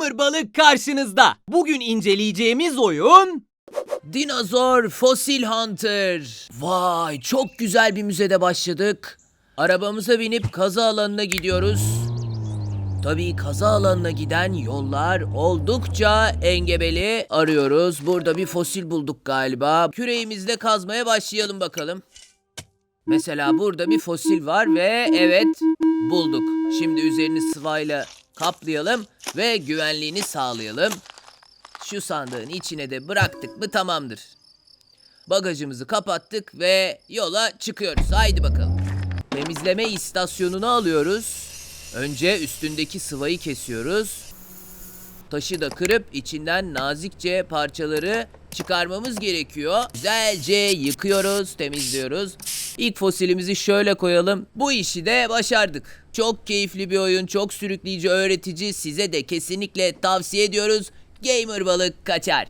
Gamer Balık karşınızda. Bugün inceleyeceğimiz oyun... Dinozor Fossil Hunter. Vay çok güzel bir müzede başladık. Arabamıza binip kaza alanına gidiyoruz. Tabii kaza alanına giden yollar oldukça engebeli. Arıyoruz. Burada bir fosil bulduk galiba. Küreğimizle kazmaya başlayalım bakalım. Mesela burada bir fosil var ve evet bulduk. Şimdi üzerini sıvayla kaplayalım ve güvenliğini sağlayalım. Şu sandığın içine de bıraktık mı tamamdır. Bagajımızı kapattık ve yola çıkıyoruz. Haydi bakalım. Temizleme istasyonunu alıyoruz. Önce üstündeki sıvayı kesiyoruz. Taşı da kırıp içinden nazikçe parçaları çıkarmamız gerekiyor. Güzelce yıkıyoruz, temizliyoruz. İlk fosilimizi şöyle koyalım. Bu işi de başardık. Çok keyifli bir oyun, çok sürükleyici, öğretici. Size de kesinlikle tavsiye ediyoruz. Gamer balık kaçar.